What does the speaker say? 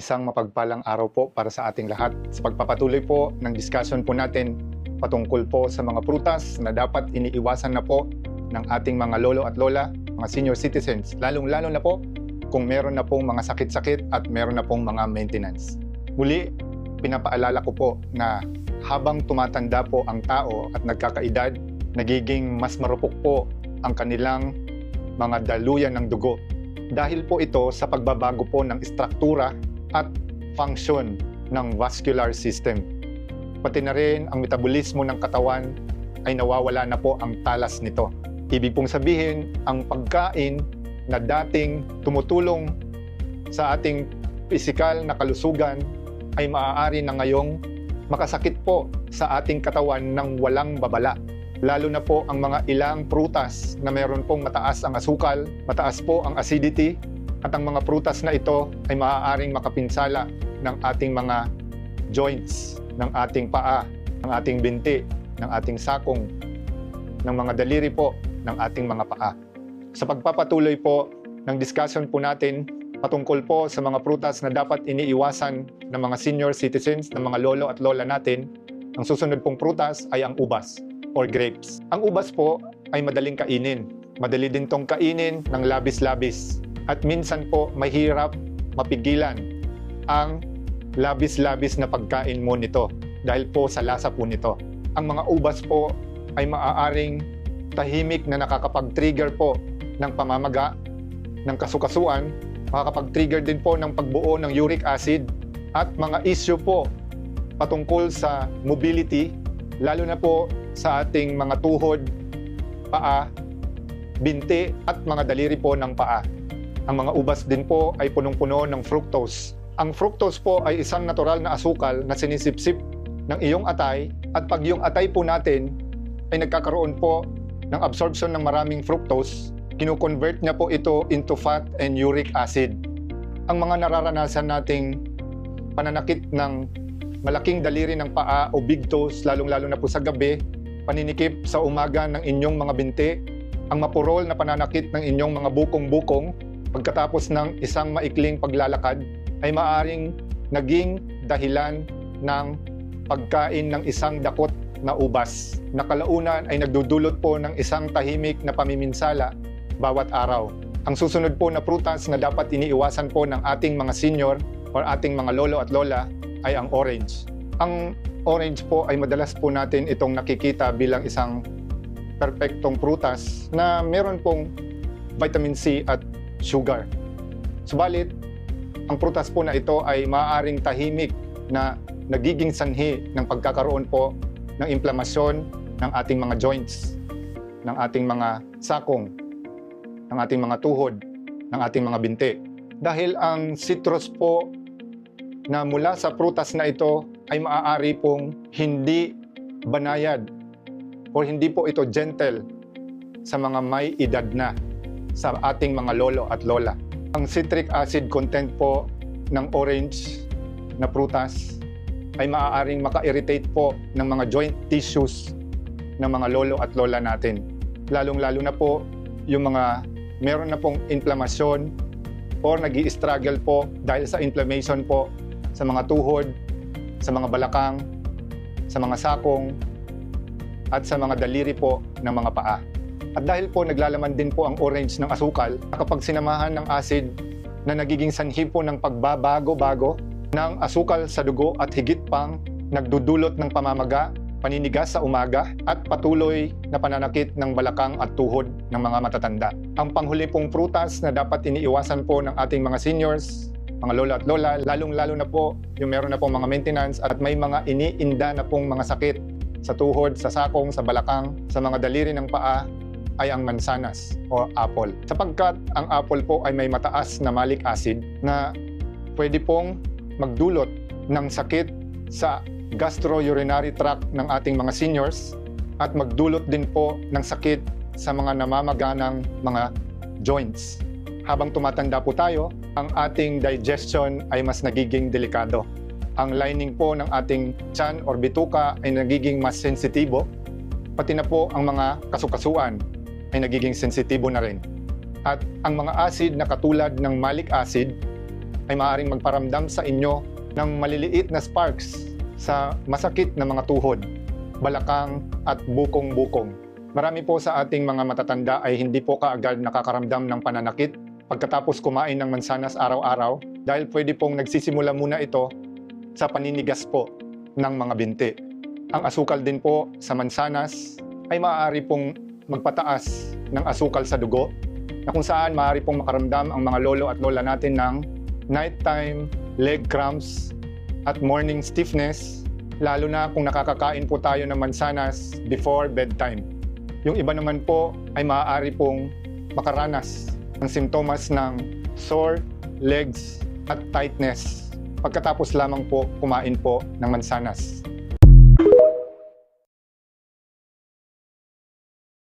Isang mapagpalang araw po para sa ating lahat. Sa pagpapatuloy po ng discussion po natin patungkol po sa mga prutas na dapat iniiwasan na po ng ating mga lolo at lola, mga senior citizens, lalong-lalo na po kung meron na pong mga sakit-sakit at meron na pong mga maintenance. Muli, pinapaalala ko po na habang tumatanda po ang tao at nagkakaedad, nagiging mas marupok po ang kanilang mga daluyan ng dugo. Dahil po ito sa pagbabago po ng struktura at function ng vascular system. Pati na rin ang metabolismo ng katawan ay nawawala na po ang talas nito. Ibig pong sabihin, ang pagkain na dating tumutulong sa ating pisikal na kalusugan ay maaari na ngayong makasakit po sa ating katawan ng walang babala. Lalo na po ang mga ilang prutas na meron pong mataas ang asukal, mataas po ang acidity, at ang mga prutas na ito ay maaaring makapinsala ng ating mga joints, ng ating paa, ng ating binti, ng ating sakong, ng mga daliri po, ng ating mga paa. Sa pagpapatuloy po ng discussion po natin patungkol po sa mga prutas na dapat iniiwasan ng mga senior citizens, ng mga lolo at lola natin, ang susunod pong prutas ay ang ubas or grapes. Ang ubas po ay madaling kainin. Madali din tong kainin ng labis-labis. At minsan po mahirap mapigilan ang labis-labis na pagkain mo nito dahil po sa lasa po nito. Ang mga ubas po ay maaaring tahimik na nakakapag-trigger po ng pamamaga, ng kasukasuan, makakapag-trigger din po ng pagbuo ng uric acid at mga issue po patungkol sa mobility, lalo na po sa ating mga tuhod, paa, binti at mga daliri po ng paa. Ang mga ubas din po ay punong-puno ng fructose. Ang fructose po ay isang natural na asukal na sinisipsip ng iyong atay at pag yung atay po natin ay nagkakaroon po ng absorption ng maraming fructose, kinu-convert niya po ito into fat and uric acid. Ang mga nararanasan nating pananakit ng malaking daliri ng paa o big toes, lalong-lalo na po sa gabi, paninikip sa umaga ng inyong mga binti, ang mapurol na pananakit ng inyong mga bukong-bukong pagkatapos ng isang maikling paglalakad ay maaring naging dahilan ng pagkain ng isang dakot na ubas na kalaunan ay nagdudulot po ng isang tahimik na pamiminsala bawat araw. Ang susunod po na prutas na dapat iniiwasan po ng ating mga senior or ating mga lolo at lola ay ang orange. Ang orange po ay madalas po natin itong nakikita bilang isang perpektong prutas na meron pong vitamin C at sugar. Subalit, ang prutas po na ito ay maaaring tahimik na nagiging sanhi ng pagkakaroon po ng inflamasyon ng ating mga joints, ng ating mga sakong, ng ating mga tuhod, ng ating mga binti. Dahil ang citrus po na mula sa prutas na ito ay maaari pong hindi banayad o hindi po ito gentle sa mga may edad na sa ating mga lolo at lola. Ang citric acid content po ng orange na prutas ay maaaring maka-irritate po ng mga joint tissues ng mga lolo at lola natin. Lalong-lalo na po yung mga meron na pong inflamasyon or nag struggle po dahil sa inflammation po sa mga tuhod, sa mga balakang, sa mga sakong, at sa mga daliri po ng mga paa. At dahil po naglalaman din po ang orange ng asukal, kapag sinamahan ng acid na nagiging sanhi po ng pagbabago-bago ng asukal sa dugo at higit pang nagdudulot ng pamamaga, paninigas sa umaga at patuloy na pananakit ng balakang at tuhod ng mga matatanda. Ang panghuli pong prutas na dapat iniiwasan po ng ating mga seniors, mga lola at lola, lalong-lalo na po yung meron na pong mga maintenance at may mga iniinda na pong mga sakit sa tuhod, sa sakong, sa balakang, sa mga daliri ng paa ay ang mansanas o apple. Sapagkat ang apple po ay may mataas na malic acid na pwede pong magdulot ng sakit sa gastrourinary tract ng ating mga seniors at magdulot din po ng sakit sa mga namamaganang mga joints. Habang tumatanda po tayo, ang ating digestion ay mas nagiging delikado. Ang lining po ng ating tiyan or bituka ay nagiging mas sensitibo, pati na po ang mga kasukasuan ay nagiging sensitibo na rin. At ang mga acid na katulad ng malic acid ay maaaring magparamdam sa inyo ng maliliit na sparks sa masakit na mga tuhod, balakang at bukong-bukong. Marami po sa ating mga matatanda ay hindi po kaagad nakakaramdam ng pananakit pagkatapos kumain ng mansanas araw-araw dahil pwede pong nagsisimula muna ito sa paninigas po ng mga binti. Ang asukal din po sa mansanas ay maaari pong magpataas ng asukal sa dugo na kung saan maaari pong makaramdam ang mga lolo at lola natin ng nighttime leg cramps at morning stiffness lalo na kung nakakakain po tayo ng mansanas before bedtime. Yung iba naman po ay maaari pong makaranas ng simptomas ng sore legs at tightness pagkatapos lamang po kumain po ng mansanas.